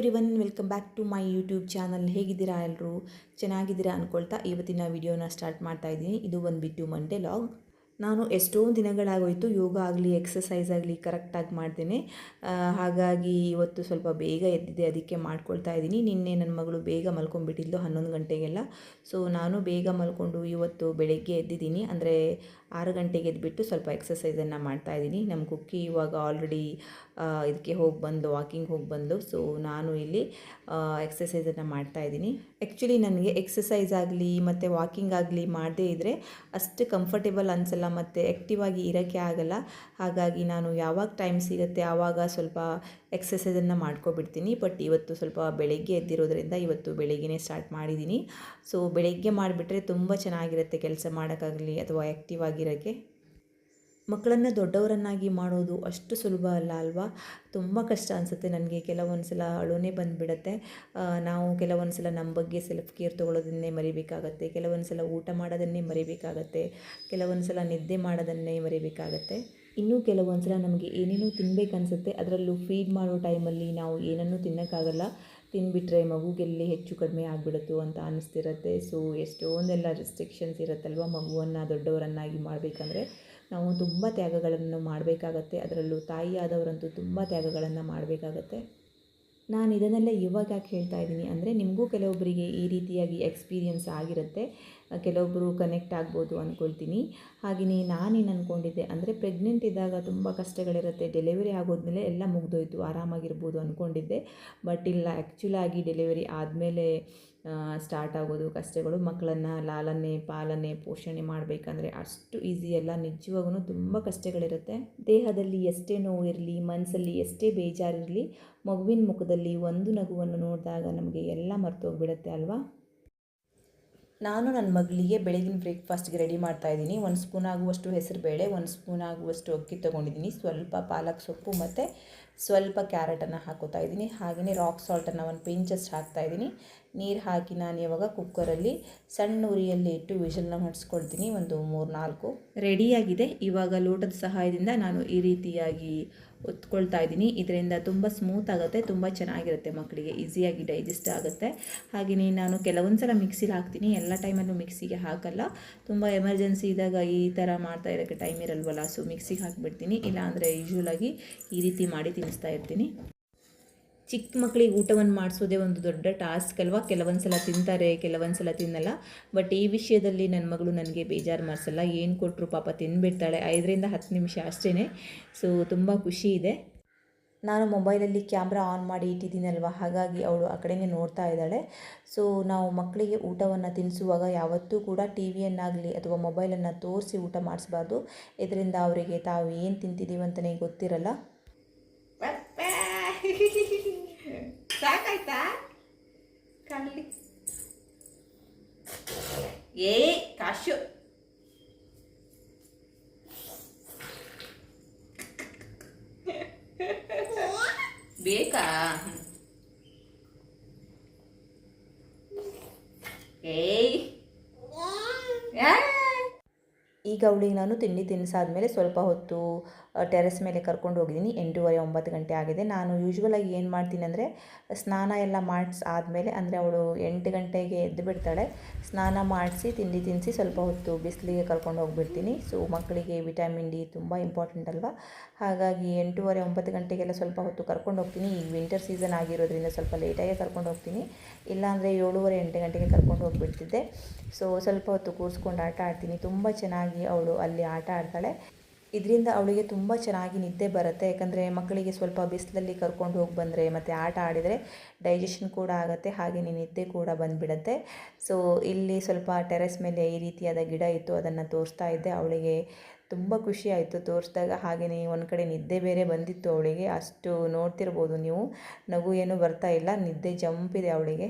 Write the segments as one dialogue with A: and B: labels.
A: Everyone welcome back to my YouTube channel ಹೇಗಿದ್ದೀರಾ ಎಲ್ಲರೂ ಚೆನ್ನಾಗಿದ್ದೀರಾ ಅಂದ್ಕೊಳ್ತಾ ಇವತ್ತಿನ ವಿಡಿಯೋನ ಸ್ಟಾರ್ಟ್ ಮಾಡ್ತಾ ಇದ್ದೀನಿ. ಇದು ಬಂದುಬಿಟ್ಟು ಮಂಡೇ ಲಾಗ್ ನಾನು ಎಷ್ಟೊಂದು ದಿನಗಳಾಗೋಯಿತು, ಯೋಗ ಆಗಲಿ ಎಕ್ಸಸೈಸ್ ಆಗಲಿ ಕರೆಕ್ಟಾಗಿ ಮಾಡ್ತೇನೆ ಹಾಗಾಗಿ ಇವತ್ತು ಸ್ವಲ್ಪ ಬೇಗ ಎದ್ದಿದೆ ಅದಕ್ಕೆ ಮಾಡ್ಕೊಳ್ತಾ ಇದ್ದೀನಿ. ನಿನ್ನೆ ನನ್ನ ಮಗಳು ಬೇಗ ಮಲ್ಕೊಂಡ್ಬಿಟ್ಟಿದ್ಲು ಹನ್ನೊಂದು ಗಂಟೆಗೆಲ್ಲ. ಸೊ ನಾನು ಬೇಗ ಮಲ್ಕೊಂಡು ಇವತ್ತು ಬೆಳಗ್ಗೆ ಎದ್ದಿದ್ದೀನಿ. ಅಂದರೆ ಆರು ಗಂಟೆಗೆ ಎದ್ಬಿಟ್ಟು ಸ್ವಲ್ಪ ಎಕ್ಸಸೈಸನ್ನು ಮಾಡ್ತಾ ಇದ್ದೀನಿ. ನಮ್ಮ ಕುಕ್ಕಿ ಇವಾಗ ಆಲ್ರೆಡಿ ಇದಕ್ಕೆ ಹೋಗಿ ಬಂದು ವಾಕಿಂಗ್ ಹೋಗಿ ಬಂದು ಸೊ ನಾನು ಇಲ್ಲಿ ಎಕ್ಸಸೈಸನ್ನು ಮಾಡ್ತಾ ಇದ್ದೀನಿ. ಆ್ಯಕ್ಚುಲಿ ನನಗೆ ಎಕ್ಸಸೈಸ್ ಆಗಲಿ, ಮತ್ತು ವಾಕಿಂಗ್ ಆಗಲಿ ಮಾಡದೇ ಇದ್ದರೆ ಅಷ್ಟು ಕಂಫರ್ಟೇಬಲ್ ಅನಿಸಲ್ಲ, ಮತ್ತು ಆ್ಯಕ್ಟಿವ್ ಆಗಿ ಇರೋಕ್ಕೆ ಆಗಲ್ಲ. ಹಾಗಾಗಿ ನಾನು ಯಾವಾಗ ಟೈಮ್ ಸಿಗುತ್ತೆ ಆವಾಗ ಸ್ವಲ್ಪ ಎಕ್ಸಸೈಸನ್ನು ಮಾಡ್ಕೊಬಿಡ್ತೀನಿ. ಬಟ್ ಇವತ್ತು ಸ್ವಲ್ಪ ಬೆಳಗ್ಗೆ ಎದ್ದಿರೋದ್ರಿಂದ ಇವತ್ತು ಬೆಳಗ್ಗೆನೇ ಸ್ಟಾರ್ಟ್ ಮಾಡಿದ್ದೀನಿ. ಸೊ ಬೆಳಗ್ಗೆ ಮಾಡಿಬಿಟ್ರೆ ತುಂಬ ಚೆನ್ನಾಗಿರುತ್ತೆ ಕೆಲಸ ಮಾಡೋಕ್ಕಾಗಲಿ, ಅಥವಾ ಆ್ಯಕ್ಟಿವ್ ಆಗಿರೋಕ್ಕೆ ಮಕ್ಕಳನ್ನು ದೊಡ್ಡವರನ್ನಾಗಿ ಮಾಡೋದು ಅಷ್ಟು ಸುಲಭ ಅಲ್ಲ ಅಲ್ವಾ? ತುಂಬ ಕಷ್ಟ ಅನಿಸುತ್ತೆ ನನಗೆ. ಕೆಲವೊಂದು ಸಲ ಅಳುನೇ ಬಂದುಬಿಡತ್ತೆ. ನಾವು ಕೆಲವೊಂದು ಸಲ ನಮ್ಮ ಬಗ್ಗೆ ಸೆಲ್ಫ್ ಕೇರ್ ತೊಗೊಳೋದನ್ನೇ ಮರಿಬೇಕಾಗತ್ತೆ. ಕೆಲವೊಂದು ಸಲ ಊಟ ಮಾಡೋದನ್ನೇ ಮರಿಬೇಕಾಗತ್ತೆ. ಕೆಲವೊಂದು ಸಲ ನಿದ್ದೆ ಮಾಡೋದನ್ನೇ ಮರಿಬೇಕಾಗತ್ತೆ. ಇನ್ನೂ ಕೆಲವೊಂದು ಸಲ ನಮಗೆ ಏನೇನೂ ತಿನ್ನಬೇಕನ್ಸುತ್ತೆ ಅದರಲ್ಲೂ ಫೀಡ್ ಮಾಡೋ ಟೈಮಲ್ಲಿ ನಾವು ಏನನ್ನೂ ತಿನ್ನೋಕ್ಕಾಗಲ್ಲ. ತಿಂದುಬಿಟ್ರೆ ಮಗುಗೆಲ್ಲಿ ಹೆಚ್ಚು ಕಡಿಮೆ ಆಗಿಬಿಡುತ್ತೋ ಅಂತ ಅನ್ನಿಸ್ತಿರತ್ತೆ. ಸೊ ಎಷ್ಟೊಂದೆಲ್ಲ ರೆಸ್ಟ್ರಿಕ್ಷನ್ಸ್ ಇರುತ್ತಲ್ವ ಮಗುವನ್ನು, ದೊಡ್ಡವರನ್ನಾಗಿ ಮಾಡಬೇಕಂದ್ರೆ? ನಾವು ತುಂಬ ತ್ಯಾಗಗಳನ್ನು ಮಾಡಬೇಕಾಗತ್ತೆ. ಅದರಲ್ಲೂ ತಾಯಿಯಾದವರಂತೂ ತುಂಬ ತ್ಯಾಗಗಳನ್ನು ಮಾಡಬೇಕಾಗತ್ತೆ. ನಾನು ಇದನ್ನೆಲ್ಲ ಇವಾಗ ಯಾಕೆ ಹೇಳ್ತಾ ಇದ್ದೀನಿ ಅಂದರೆ ನಿಮಗೂ ಕೆಲವೊಬ್ಬರಿಗೆ ಈ ರೀತಿಯಾಗಿ ಎಕ್ಸ್ಪೀರಿಯನ್ಸ್ ಆಗಿರುತ್ತೆ, ಕೆಲವೊಬ್ಬರು ಕನೆಕ್ಟ್ ಆಗ್ಬೋದು ಅಂದ್ಕೊಳ್ತೀನಿ. ಹಾಗೆಯೇ ನಾನೇನು ಅಂದ್ಕೊಂಡಿದ್ದೆ ಅಂದರೆ ಪ್ರೆಗ್ನೆಂಟ್ ಇದ್ದಾಗ ತುಂಬ ಕಷ್ಟಗಳಿರುತ್ತೆ ಡೆಲಿವರಿ ಆಗೋದ್ಮೇಲೆ ಎಲ್ಲ ಮುಗಿದೋಯ್ತು, ಆರಾಮಾಗಿರ್ಬೋದು ಅಂದ್ಕೊಂಡಿದ್ದೆ. ಬಟ್ ಇಲ್ಲ ಆ್ಯಕ್ಚುಲಾಗಿ ಡೆಲಿವರಿ ಆದಮೇಲೆ ಸ್ಟಾರ್ಟ್ ಆಗೋದು, ಕಷ್ಟಗಳು, ಮಕ್ಕಳನ್ನು ಲಾಲನೆ, ಪಾಲನೆ, ಪೋಷಣೆ ಮಾಡಬೇಕಂದ್ರೆ ಅಷ್ಟು ಈಸಿ ಅಲ್ಲ ನಿಜವಾಗೂ ತುಂಬ ಕಷ್ಟಗಳಿರುತ್ತೆ. ದೇಹದಲ್ಲಿ ಎಷ್ಟೇ ನೋವು ಇರಲಿ ಮನಸ್ಸಲ್ಲಿ ಎಷ್ಟೇ ಬೇಜಾರಿರಲಿ, ಮಗುವಿನ ಮುಖದಲ್ಲಿ ಒಂದು ನಗುವನ್ನು ನೋಡಿದಾಗ ನಮಗೆ ಎಲ್ಲ ಮರ್ತೋಗ್ಬಿಡುತ್ತೆ ಅಲ್ವಾ? ನಾನು ನನ್ನ ಮಗಳಿಗೆ ಬೆಳಗಿನ ಬ್ರೇಕ್ಫಾಸ್ಟ್ಗೆ ರೆಡಿ ಮಾಡ್ತಾ ಇದ್ದೀನಿ. ಒಂದು ಸ್ಪೂನ್ ಆಗುವಷ್ಟು ಹೆಸರುಬೇಳೆ, ಒಂದು ಸ್ಪೂನ್ ಆಗುವಷ್ಟು ಅಕ್ಕಿ ತೊಗೊಂಡಿದ್ದೀನಿ. ಸ್ವಲ್ಪ ಪಾಲಕ್ ಸೊಪ್ಪು ಮತ್ತು ಸ್ವಲ್ಪ ಕ್ಯಾರೆಟನ್ನು ಹಾಕೋತಾ ಇದ್ದೀನಿ. ಹಾಗೆಯೇ ರಾಕ್ ಸಾಲ್ಟನ್ನು ಒಂದು ಪಿಂಚಷ್ಟು ಹಾಕ್ತಾ ಇದ್ದೀನಿ. ನೀರು ಹಾಕಿ ನಾನು ಇವಾಗ ಕುಕ್ಕರಲ್ಲಿ ಸಣ್ಣ ಉರಿಯಲ್ಲಿ ಇಟ್ಟು ವಿಷಲ್ನ ಮಾಡಿಸ್ಕೊಳ್ತೀನಿ. ಒಂದು ಮೂರು ನಾಲ್ಕು ರೆಡಿಯಾಗಿದೆ ಇವಾಗ ಲೋಟದ ಸಹಾಯದಿಂದ ನಾನು ಈ ರೀತಿಯಾಗಿ ಒತ್ಕೊಳ್ತಾ ಇದ್ದೀನಿ. ಇದರಿಂದ ತುಂಬ ಸ್ಮೂತ್ ಆಗುತ್ತೆ, ತುಂಬ ಚೆನ್ನಾಗಿರುತ್ತೆ ಮಕ್ಕಳಿಗೆ. ಈಸಿಯಾಗಿ ಡೈಜೆಸ್ಟ್ ಆಗುತ್ತೆ. ಹಾಗೆಯೇ ನಾನು ಕೆಲವೊಂದು ಸಲ ಮಿಕ್ಸಿಲಿ ಹಾಕ್ತೀನಿ. ಎಲ್ಲ ಟೈಮಲ್ಲೂ ಮಿಕ್ಸಿಗೆ ಹಾಕಲ್ಲ. ತುಂಬ ಎಮರ್ಜೆನ್ಸಿ ಇದ್ದಾಗ ಈ ಥರ ಮಾಡ್ತಾ ಇರೋಕ್ಕೆ ಟೈಮ್ ಇರಲ್ವಲ್ಲ. ಸೊ ಮಿಕ್ಸಿಗೆ ಹಾಕಿಬಿಡ್ತೀನಿ. ಇಲ್ಲಾಂದರೆ ಯೂಶ್ವಲಾಗಿ ಈ ರೀತಿ ಮಾಡಿ ತಿನ್ನಿಸ್ತಾ ಇರ್ತೀನಿ. ಚಿಕ್ಕ ಮಕ್ಕಳಿಗೆ ಊಟವನ್ನು ಮಾಡಿಸೋದೇ ಒಂದು ದೊಡ್ಡ ಟಾಸ್ಕ್ ಅಲ್ವಾ? ಕೆಲವೊಂದು ಸಲ ತಿಂತಾರೆ ಕೆಲವೊಂದು ಸಲ ತಿನ್ನಲ್ಲ. ಬಟ್ ಈ ವಿಷಯದಲ್ಲಿ ನನ್ನ ಮಗಳು ನನಗೆ ಬೇಜಾರು ಮಾಡಿಸಲ್ಲ. ಏನು ಕೊಟ್ಟರು ಪಾಪ ತಿಂದುಬಿಡ್ತಾಳೆ ಐದರಿಂದ ಹತ್ತು ನಿಮಿಷ ಅಷ್ಟೇ ಸೊ ತುಂಬ ಖುಷಿ ಇದೆ. ನಾನು ಮೊಬೈಲಲ್ಲಿ ಕ್ಯಾಮ್ರಾ ಆನ್ ಮಾಡಿ ಇಟ್ಟಿದ್ದೀನಲ್ವ? ಹಾಗಾಗಿ ಅವಳು ಆ ಕಡೆನೇ ನೋಡ್ತಾ ಇದ್ದಾಳೆ. ಸೊ ನಾವು ಮಕ್ಕಳಿಗೆ ಊಟವನ್ನು ತಿನ್ನಿಸುವಾಗ ಯಾವತ್ತೂ ಕೂಡ ಟಿ ವಿಯನ್ನಾಗಲಿ ಅಥವಾ ಮೊಬೈಲನ್ನು ತೋರಿಸಿ ಊಟ ಮಾಡಿಸ್ಬಾರ್ದು. ಇದರಿಂದ ಅವರಿಗೆ ತಾವು ಏನು ತಿಂತಿದ್ದೀವಿ ಅಂತಲೇ ಗೊತ್ತಿರಲ್ಲ.
B: ಸಾಕಾಯ್ತಾ ಕಳ್ಳಿ ಏ ಕಾಶು ಬೇಕಾ ಏಯ್
A: ಈಗ ಅವಳಿಗೆ ನಾನು ತಿಂಡಿ ತಿನ್ನಿಸಾದ್ಮೇಲೆ ಸ್ವಲ್ಪ ಹೊತ್ತು ಟೆರೆಸ್ ಮೇಲೆ ಕರ್ಕೊಂಡು ಹೋಗಿದ್ದೀನಿ. ಎಂಟೂವರೆ, ಒಂಬತ್ತು ಗಂಟೆ ಆಗಿದೆ. ನಾನು ಯೂಶ್ವಲಾಗಿ ಏನು ಮಾಡ್ತೀನಿ ಅಂದರೆ, ಸ್ನಾನ ಎಲ್ಲ ಮಾಡಿಸ್, ಆದಮೇಲೆ ಅಂದರೆ ಅವಳು ಎಂಟು ಗಂಟೆಗೆ ಎದ್ದು ಬಿಡ್ತಾಳೆ. ಸ್ನಾನ ಮಾಡಿಸಿ, ತಿಂಡಿ ತಿನ್ನಿಸಿ ಸ್ವಲ್ಪ ಹೊತ್ತು ಬಿಸಿಲಿಗೆ ಕರ್ಕೊಂಡು ಹೋಗಿಬಿಡ್ತೀನಿ. ಸೊ ಮಕ್ಕಳಿಗೆ ವಿಟಮಿನ್ ಡಿ ತುಂಬ ಇಂಪಾರ್ಟೆಂಟ್ ಅಲ್ವಾ? ಹಾಗಾಗಿ ಎಂಟೂವರೆ, ಒಂಬತ್ತು ಗಂಟೆಗೆಲ್ಲ ಸ್ವಲ್ಪ ಹೊತ್ತು ಕರ್ಕೊಂಡು ಹೋಗ್ತೀನಿ. ಈಗ ವಿಂಟರ್ ಸೀಸನ್ ಆಗಿರೋದ್ರಿಂದ ಸ್ವಲ್ಪ ಲೇಟಾಗೆ ಕರ್ಕೊಂಡು ಹೋಗ್ತೀನಿ. ಇಲ್ಲಾಂದರೆ ಏಳುವರೆ, ಎಂಟು ಗಂಟೆಗೆ ಕರ್ಕೊಂಡು ಹೋಗಿಬಿಡ್ತಿದ್ದೆ. ಸೊ ಸ್ವಲ್ಪ ಹೊತ್ತು ಕೂರಿಸ್ಕೊಂಡು ಆಟ ಆಡ್ತೀನಿ. ತುಂಬ ಚೆನ್ನಾಗಿ ಅವಳು ಅಲ್ಲಿ ಆಟ ಆಡ್ತಾಳೆ. ಇದರಿಂದ ಅವಳಿಗೆ ತುಂಬ ಚೆನ್ನಾಗಿ ನಿದ್ದೆ ಬರುತ್ತೆ. ಯಾಕಂದರೆ ಮಕ್ಕಳಿಗೆ ಸ್ವಲ್ಪ ಬಿಸಿಲಲ್ಲಿ ಕರ್ಕೊಂಡು ಹೋಗಿ ಬಂದರೆ ಮತ್ತು ಆಟ ಆಡಿದರೆ ಡೈಜೆಷನ್ ಕೂಡ ಆಗುತ್ತೆ ಹಾಗೆಯೇ ನಿದ್ದೆ ಕೂಡ ಬಂದುಬಿಡುತ್ತೆ. ಸೊ ಇಲ್ಲಿ ಸ್ವಲ್ಪ ಟೆರೆಸ್ ಮೇಲೆ ಈ ರೀತಿಯಾದ ಗಿಡ ಇತ್ತು, ಅದನ್ನು ತೋರಿಸ್ತಾ ಇದ್ದೆ. ಅವಳಿಗೆ ತುಂಬ ಖುಷಿ ಆಯಿತು ತೋರಿಸಿದಾಗ. ಹಾಗೆಯೇ ಒಂದು ಕಡೆ ನಿದ್ದೆ ಬೇರೆ ಬಂದಿತ್ತು ಅವಳಿಗೆ. ಅಷ್ಟು ನೋಡ್ತಿರ್ಬೋದು ನೀವು. ನಗು ಏನೂ ಬರ್ತಾ ಇಲ್ಲ. ನಿದ್ದೆ ಜಂಪಿದೆ ಅವಳಿಗೆ.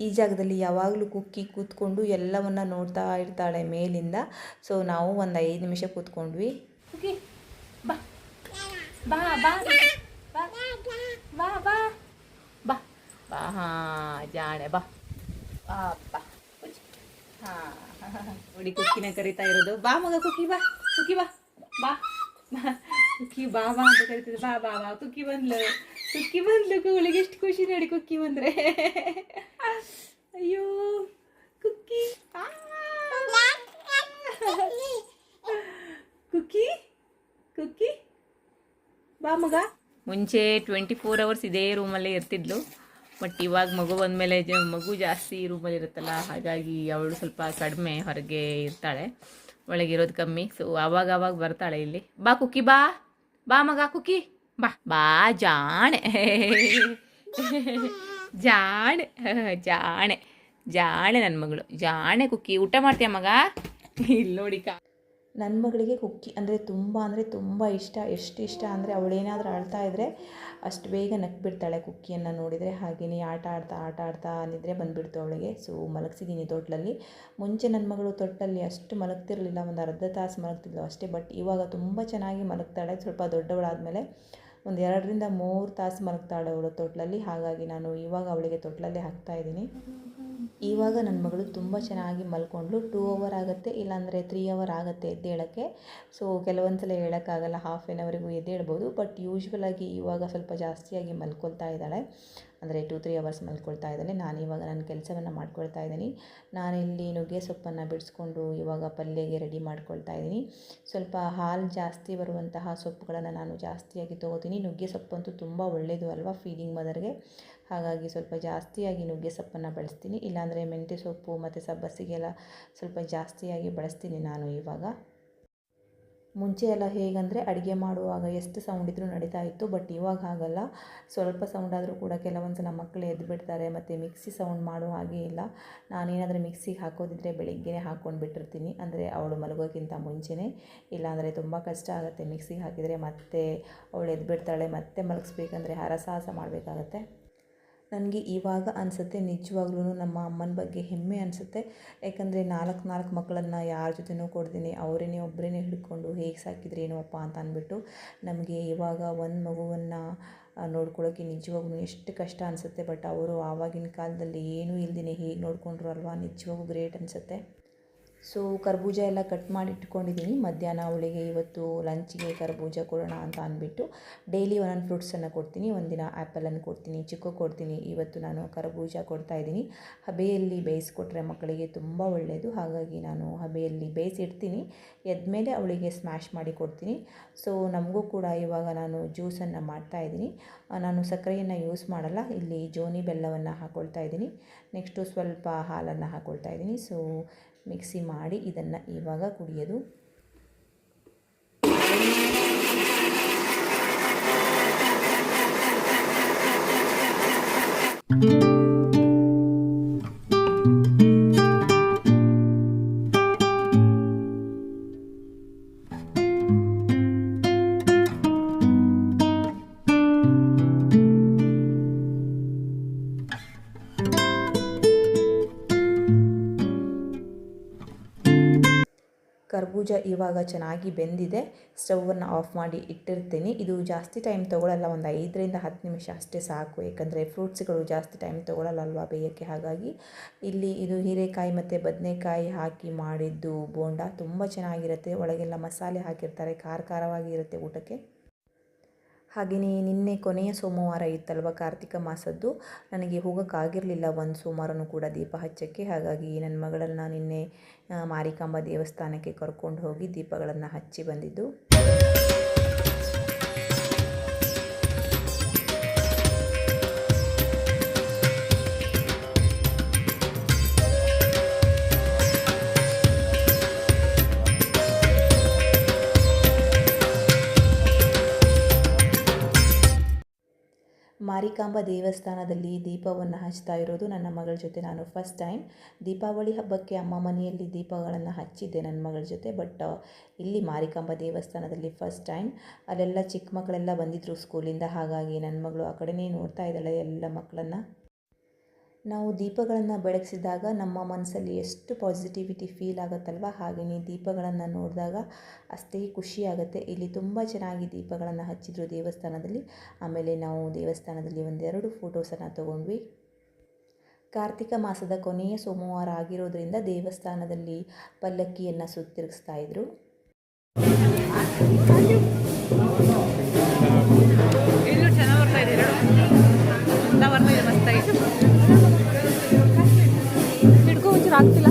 A: ಈ ಜಾಗದಲ್ಲಿ ಯಾವಾಗಲೂ ಕುಕ್ಕಿ ಕೂತ್ಕೊಂಡು ಎಲ್ಲವನ್ನು ನೋಡ್ತಾ ಇರ್ತಾಳೆ ಮೇಲಿಂದ. ಸೊ ನಾವು ಒಂದು ಐದು ನಿಮಿಷ ಕೂತ್ಕೊಂಡ್ವಿ.
B: ಬಾ. ಬಾ ಬಾ. ಬಾ. ಬಾ ಬಾ. ಬಾ. ಜಾಣೆ, ಬಾ. ಬಾ ಹಾಂ ಕುಕ್ಕಿನ ಕರಿತಾ ಇರೋದು. ಬಾ, ಮಗ, ಕುಕ್ಕಿ, ಬಾ. ಕುಕ್ಕಿ, ಬಾ. ಬಾ. ಕುಕ್ಕಿ, ಬಾ ಬಾ ಅಂತ ಕರಿತಿದ್ರು. ಬಾ ಬಾ ಬಾ. ಕುಕ್ಕಿ ಬಂದ್ಲು. ಕುಕ್ಕಿ ಬಂದ್ಲು. ಕೂಳಿಗೆ ಎಷ್ಟು ಖುಷಿ ನೋಡಿ ಕುಕ್ಕಿ ಬಂದರೆ. ಬಾ ಮಗ. ಮುಂಚೆ ಟ್ವೆಂಟಿ ಫೋರ್ ಅವರ್ಸ್ ಇದೇ ರೂಮಲ್ಲೇ ಇರ್ತಿದ್ಲು. ಬಟ್ ಇವಾಗ ಮಗು ಬಂದಮೇಲೆ ಮಗು ಜಾಸ್ತಿ ರೂಮಲ್ಲಿ ಇರುತ್ತಲ್ಲ, ಹಾಗಾಗಿ ಅವಳು ಸ್ವಲ್ಪ ಕಡಿಮೆ ಹೊರಗೆ ಇರ್ತಾಳೆ. ಒಳಗಿರೋದು ಕಮ್ಮಿ. ಸೊ ಆವಾಗ ಆವಾಗ ಬರ್ತಾಳೆ ಇಲ್ಲಿ. ಬಾ ಕುಕ್ಕಿ, ಬಾ. ಬಾ ಮಗ, ಕುಕ್ಕಿ. ಬಾ. ಬಾ, ಜಾಣೆ. ಜಾಣೆ. ಜಾಣೆ. ಜಾಣೆ ನನ್ನ ಮಗಳು. ಜಾಣೆ ಕುಕ್ಕಿ. ಊಟ ಮಾಡ್ತೀಯ ಮಗ? ಇಲ್ಲಿ ನೋಡಿ ಕಾ
A: ನನ್ನ ಮಗಳಿಗೆ ಕುಕ್ಕಿ ಅಂದರೆ ತುಂಬ ಅಂದರೆ ತುಂಬ ಇಷ್ಟ. ಎಷ್ಟು ಇಷ್ಟ ಅಂದರೆ ಅವಳೇನಾದರೂ ಅಳ್ತಾ ಇದ್ದರೆ ಅಷ್ಟು ಬೇಗ ನಕ್ಬಿಡ್ತಾಳೆ ಕುಕ್ಕಿಯನ್ನು ನೋಡಿದರೆ. ಹಾಗೆಯೇ ಆಟ ಆಡ್ತಾ ಆಟ ಆಡ್ತಾ ನಿದ್ರೆ ಬಂದುಬಿಡ್ತು ಅವಳಿಗೆ. ಸೊ ಮಲಗಿಸಿದ್ದೀನಿ ತೊಟ್ಲಲ್ಲಿ. ಮುಂಚೆ ನನ್ನ ಮಗಳು ತೊಟ್ಟಲ್ಲಿ ಅಷ್ಟು ಮಲಗ್ತಿರಲಿಲ್ಲ. ಒಂದು ಅರ್ಧ ತಾಸು ಮಲಗ್ತಿದ್ಲು ಅಷ್ಟೇ. ಬಟ್ ಇವಾಗ ತುಂಬ ಚೆನ್ನಾಗಿ ಮಲಗ್ತಾಳೆ. ಸ್ವಲ್ಪ ದೊಡ್ಡವಳಾದಮೇಲೆ ಒಂದು ಎರಡರಿಂದ ಮೂರು ತಾಸು ಮಲಗ್ತಾಳೆ ಅವಳು ತೊಟ್ಲಲ್ಲಿ. ಹಾಗಾಗಿ ನಾನು ಇವಾಗ ಅವಳಿಗೆ ತೊಟ್ಲಲ್ಲೇ ಹಾಕ್ತಾಯಿದ್ದೀನಿ ಇವಾಗ ನನ್ನ ಮಗಳು ತುಂಬ ಚೆನ್ನಾಗಿ ಮಲ್ಕೊಂಡ್ಳು. ಟೂ ಅವರ್ ಆಗುತ್ತೆ, ಇಲ್ಲಾಂದರೆ ತ್ರೀ ಅವರ್ ಆಗುತ್ತೆ ಎದ್ದೇಳೋಕ್ಕೆ. ಸೊ ಕೆಲವೊಂದು ಸಲ ಹೇಳೋಕ್ಕಾಗಲ್ಲ ಹಾಫ್ ಆನ್ ಅವರಿಗೂ ಎದ್ದೇಳ್ಬೋದು. ಬಟ್ ಯೂಶ್ವಲಾಗಿ ಇವಾಗ ಸ್ವಲ್ಪ ಜಾಸ್ತಿಯಾಗಿ ಮಲ್ಕೊಳ್ತಾ ಇದ್ದಾಳೆ. ಅಂದರೆ ಟೂ ತ್ರೀ ಅವರ್ಸ್ ಮಲ್ಕೊಳ್ತಾ ಇದ್ದಾಳೆ ನಾನು ಇವಾಗ ನನ್ನ ಕೆಲಸವನ್ನು ಮಾಡ್ಕೊಳ್ತಾ ಇದ್ದೀನಿ. ನಾನಿಲ್ಲಿ ನುಗ್ಗೆ ಸೊಪ್ಪನ್ನು ಬಿಡಿಸ್ಕೊಂಡು ಇವಾಗ ಪಲ್ಯಗೆ ರೆಡಿ ಮಾಡ್ಕೊಳ್ತಾ ಇದ್ದೀನಿ. ಸ್ವಲ್ಪ ಹಾಲು ಜಾಸ್ತಿ ಬರುವಂತಹ ಸೊಪ್ಪುಗಳನ್ನು ನಾನು ಜಾಸ್ತಿಯಾಗಿ ತೊಗೋತೀನಿ. ನುಗ್ಗೆ ಸೊಪ್ಪಂತೂ ತುಂಬ ಒಳ್ಳೆಯದು ಅಲ್ವಾ ಫೀಡಿಂಗ್ ಮದರ್ಗೆ ಹಾಗಾಗಿ ಸ್ವಲ್ಪ ಜಾಸ್ತಿಯಾಗಿ ನುಗ್ಗೆ ಸೊಪ್ಪನ್ನು ಬಳಸ್ತೀನಿ. ಇಲ್ಲಾಂದರೆ ಮೆಂತ್ಯ ಸೊಪ್ಪು ಮತ್ತು ಸಬ್ಬಸಿಗೆಲ್ಲ ಸ್ವಲ್ಪ ಜಾಸ್ತಿಯಾಗಿ ಬಳಸ್ತೀನಿ ನಾನು ಇವಾಗ. ಮುಂಚೆ ಎಲ್ಲ ಹೇಗಂದರೆ ಅಡುಗೆ ಮಾಡುವಾಗ ಎಷ್ಟು ಸೌಂಡ್ ಇದ್ದರೂ ನಡೀತಾ ಇತ್ತು ಬಟ್ ಇವಾಗ ಹಾಗಲ್ಲ. ಸ್ವಲ್ಪ ಸೌಂಡ್ ಆದರೂ ಕೂಡ ಕೆಲವೊಂದು ಸಲ ಮಕ್ಕಳು ಎದ್ದು ಬಿಡ್ತಾರೆ, ಮತ್ತು ಮಿಕ್ಸಿ ಸೌಂಡ್ ಮಾಡೋ ಹಾಗೆ ಇಲ್ಲ. ನಾನೇನಾದರೂ ಮಿಕ್ಸಿಗೆ ಹಾಕೋದಿದ್ರೆ ಬೆಳಿಗ್ಗೆನೇ ಹಾಕ್ಕೊಂಡು ಬಿಟ್ಟಿರ್ತೀನಿ. ಅಂದರೆ ಅವಳು ಮಲಗೋಕ್ಕಿಂತ ಮುಂಚೆನೇ. ಇಲ್ಲಾಂದರೆ ತುಂಬ ಕಷ್ಟ ಆಗುತ್ತೆ ಮಿಕ್ಸಿಗೆ ಹಾಕಿದರೆ ಮತ್ತೆ ಅವಳು ಎದ್ದು ಬಿಡ್ತಾಳೆ, ಮತ್ತೆ ಮಲಗಿಸ್ಬೇಕಂದ್ರೆ ಹರಸಾಹಸ ಮಾಡಬೇಕಾಗತ್ತೆ. ನನಗೆ ಇವಾಗ ಅನಿಸುತ್ತೆ ನಿಜವಾಗ್ಲೂ ನಮ್ಮ ಅಮ್ಮನ ಬಗ್ಗೆ ಹೆಮ್ಮೆ ಅನಿಸುತ್ತೆ. ಯಾಕಂದರೆ ನಾಲ್ಕು ನಾಲ್ಕು ಮಕ್ಕಳನ್ನು ಯಾರ ಜೊತೆನೂ ಕೊಡ್ತೀನಿ, ಅವರೇನೇ ಒಬ್ಬರೇನೆ ಹಿಡ್ಕೊಂಡು ಹೇಗೆ ಸಾಕಿದ್ರೇನೋ ಅಪ್ಪ ಅಂತ ಅಂದ್ಬಿಟ್ಟು ನಮಗೆ ಇವಾಗ ಒಂದು ಮಗುವನ್ನು ನೋಡ್ಕೊಳ್ಳೋಕ್ಕೆ ನಿಜವಾಗ್ಲೂ ಎಷ್ಟು ಕಷ್ಟ ಅನಿಸುತ್ತೆ. ಬಟ್ ಅವರು ಆವಾಗಿನ ಕಾಲದಲ್ಲಿ ಏನೂ ಇಲ್ದೇ ಹೇಗೆ ನೋಡಿಕೊಂಡ್ರು ಅಲ್ವಾ ನಿಜವಾಗೂ ಗ್ರೇಟ್ ಅನಿಸುತ್ತೆ. ಸೊ ಕರ್ಬೂಜ ಎಲ್ಲ ಕಟ್ ಮಾಡಿ ಇಟ್ಕೊಂಡಿದ್ದೀನಿ ಮಧ್ಯಾಹ್ನ ಅವಳಿಗೆ ಇವತ್ತು ಲಂಚಿಗೆ ಕರ್ಬೂಜ ಕೊಡೋಣ ಅಂತ ಅಂದ್ಬಿಟ್ಟು ಡೈಲಿ ಒಂದೊಂದು ಫ್ರೂಟ್ಸನ್ನು ಕೊಡ್ತೀನಿ. ಒಂದಿನ ಆ್ಯಪಲನ್ನು ಕೊಡ್ತೀನಿ, ಚಿಕ್ಕು ಕೊಡ್ತೀನಿ. ಇವತ್ತು ನಾನು ಕರ್ಬೂಜ ಕೊಡ್ತಾ ಇದ್ದೀನಿ ಹಬೆಯಲ್ಲಿ ಬೇಯಿಸ್ಕೊಟ್ರೆ ಮಕ್ಕಳಿಗೆ ತುಂಬ ಒಳ್ಳೆಯದು ಹಾಗಾಗಿ ನಾನು ಹಬೆಯಲ್ಲಿ ಬೇಯಿಸಿಡ್ತೀನಿ. ಎದ್ಮೇಲೆ ಅವಳಿಗೆ ಸ್ಮ್ಯಾಶ್ ಮಾಡಿ ಕೊಡ್ತೀನಿ. ಸೊ ನಮಗೂ ಕೂಡ ಇವಾಗ ನಾನು ಜ್ಯೂಸನ್ನು ಮಾಡ್ತಾ ಇದ್ದೀನಿ ನಾನು ಸಕ್ಕರೆಯನ್ನು ಯೂಸ್ ಮಾಡಲ್ಲ. ಇಲ್ಲಿ ಜೋನಿ ಬೆಲ್ಲವನ್ನು ಹಾಕ್ಕೊಳ್ತಾ ಇದ್ದೀನಿ ನೆಕ್ಸ್ಟು ಸ್ವಲ್ಪ ಹಾಲನ್ನು ಹಾಕ್ಕೊಳ್ತಾ ಇದ್ದೀನಿ ಸೊ ಮಿಕ್ಸಿ ಮಾಡಿ ಇದನ್ನು ಇವಾಗ ಕುಡಿಯೋದು. ಕರ್ಬೂಜ ಇವಾಗ ಚೆನ್ನಾಗಿ ಬೆಂದಿದೆ. ಸ್ಟವನ್ನು ಆಫ್ ಮಾಡಿ ಇಟ್ಟಿರ್ತೀನಿ. ಇದು ಜಾಸ್ತಿ ಟೈಮ್ ತೊಗೊಳಲ್ಲ, ಒಂದು ಐದರಿಂದ ಹತ್ತು ನಿಮಿಷ ಅಷ್ಟೇ ಸಾಕು. ಏಕೆಂದರೆ ಫ್ರೂಟ್ಸ್ಗಳು ಜಾಸ್ತಿ ಟೈಮ್ ತೊಗೊಳಲ್ಲ ಅಲ್ವಾ ಬೇಯೋಕ್ಕೆ? ಹಾಗಾಗಿ ಇಲ್ಲಿ ಇದು ಹೀರೆಕಾಯಿ ಮತ್ತು ಬದನೆಕಾಯಿ ಹಾಕಿ ಮಾಡಿದ್ದು ಬೋಂಡ ತುಂಬ ಚೆನ್ನಾಗಿರುತ್ತೆ. ಒಳಗೆಲ್ಲ ಮಸಾಲೆ ಹಾಕಿರ್ತಾರೆ ಖಾರ ಖಾರವಾಗಿರುತ್ತೆ ಊಟಕ್ಕೆ. ಹಾಗೆಯೇ ನಿನ್ನೆ ಕೊನೆಯ ಸೋಮವಾರ ಇತ್ತಲ್ವ ಕಾರ್ತಿಕ ಮಾಸದ್ದು? ನನಗೆ ಹೋಗೋಕ್ಕಾಗಿರಲಿಲ್ಲ. ಒಂದು ಸೋಮವಾರನೂ ಕೂಡ ದೀಪ ಹಚ್ಚಕ್ಕೆ. ಹಾಗಾಗಿ ನನ್ನ ಮಗಳನ್ನು ನಿನ್ನೆ ಮಾರಿಕಾಂಬ ದೇವಸ್ಥಾನಕ್ಕೆ ಕರ್ಕೊಂಡು ಹೋಗಿ ದೀಪಗಳನ್ನು ಹಚ್ಚಿ ಬಂದಿದ್ದು. ಮಾರಿಕಾಂಬ ದೇವಸ್ಥಾನದಲ್ಲಿ ದೀಪವನ್ನು ಹಚ್ತಾ ಇರೋದು ನನ್ನ ಮಗಳ ಜೊತೆ ನಾನು ಫಸ್ಟ್ ಟೈಮ್ ದೀಪಾವಳಿ ಹಬ್ಬಕ್ಕೆ ಅಮ್ಮ ಮನೆಯಲ್ಲಿ ದೀಪಗಳನ್ನು ಹಚ್ಚಿದ್ದೆ ನನ್ನ ಮಗಳ ಜೊತೆ ಬಟ್ ಇಲ್ಲಿ ಮಾರಿಕಾಂಬ ದೇವಸ್ಥಾನದಲ್ಲಿ ಫಸ್ಟ್ ಟೈಮ್ ಅಲ್ಲೆಲ್ಲ ಚಿಕ್ಕ ಮಕ್ಕಳೆಲ್ಲ ಬಂದಿದ್ದರು ಸ್ಕೂಲಿಂದ ಹಾಗಾಗಿ ನನ್ನ ಮಗಳು ಆ ಕಡೆಯೇ ನೋಡ್ತಾ ಇದ್ದಾಳೆ, ಎಲ್ಲ ಮಕ್ಕಳನ್ನು. ನಾವು ದೀಪಗಳನ್ನು ಬೆಳಗಿಸಿದಾಗ ನಮ್ಮ ಮನಸ್ಸಲ್ಲಿ ಎಷ್ಟು ಪಾಸಿಟಿವಿಟಿ ಫೀಲ್ ಆಗುತ್ತಲ್ವ? ಹಾಗೆಯೇ ದೀಪಗಳನ್ನು ನೋಡಿದಾಗ ಅಷ್ಟೇ ಖುಷಿ ಆಗುತ್ತೆ. ಇಲ್ಲಿ ತುಂಬ ಚೆನ್ನಾಗಿ ದೀಪಗಳನ್ನು ಹಚ್ಚಿದ್ರು ದೇವಸ್ಥಾನದಲ್ಲಿ. ಆಮೇಲೆ ನಾವು ದೇವಸ್ಥಾನದಲ್ಲಿ ಒಂದೆರಡು ಫೋಟೋಸನ್ನು ತಗೊಂಡ್ವಿ. ಕಾರ್ತಿಕ ಮಾಸದ ಕೊನೆಯ ಸೋಮವಾರ ಆಗಿರೋದ್ರಿಂದ ದೇವಸ್ಥಾನದಲ್ಲಿ ಪಲ್ಲಕ್ಕಿಯನ್ನು ಸುತ್ತಿರುಗಿಸ್ತಾ ಇದ್ರು.
B: ಚೆನ್ನಾಗಿ ಬರ್ತಾ ಆಗ್ತಿಲ್ಲ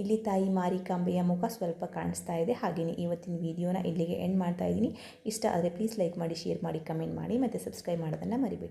A: ಇಲ್ಲಿ ತಾಯಿ ಮಾರಿಕಾಂಬೆಯ ಮುಖ ಸ್ವಲ್ಪ ಕಾಣಿಸ್ತಾ ಇದೆ. ಹಾಗೆಯೇ ಇವತ್ತಿನ ವಿಡಿಯೋನ ಇಲ್ಲಿಗೆ ಎಂಡ್ ಮಾಡ್ತಾ ಇದ್ದೀನಿ. ಇಷ್ಟ ಆದರೆ ಪ್ಲೀಸ್ ಲೈಕ್ ಮಾಡಿ ಶೇರ್ ಮಾಡಿ ಕಮೆಂಟ್ ಮಾಡಿ, ಮತ್ತು ಸಬ್ಸ್ಕ್ರೈಬ್ ಮಾಡೋದನ್ನು ಮರಿಬೇಡಿ.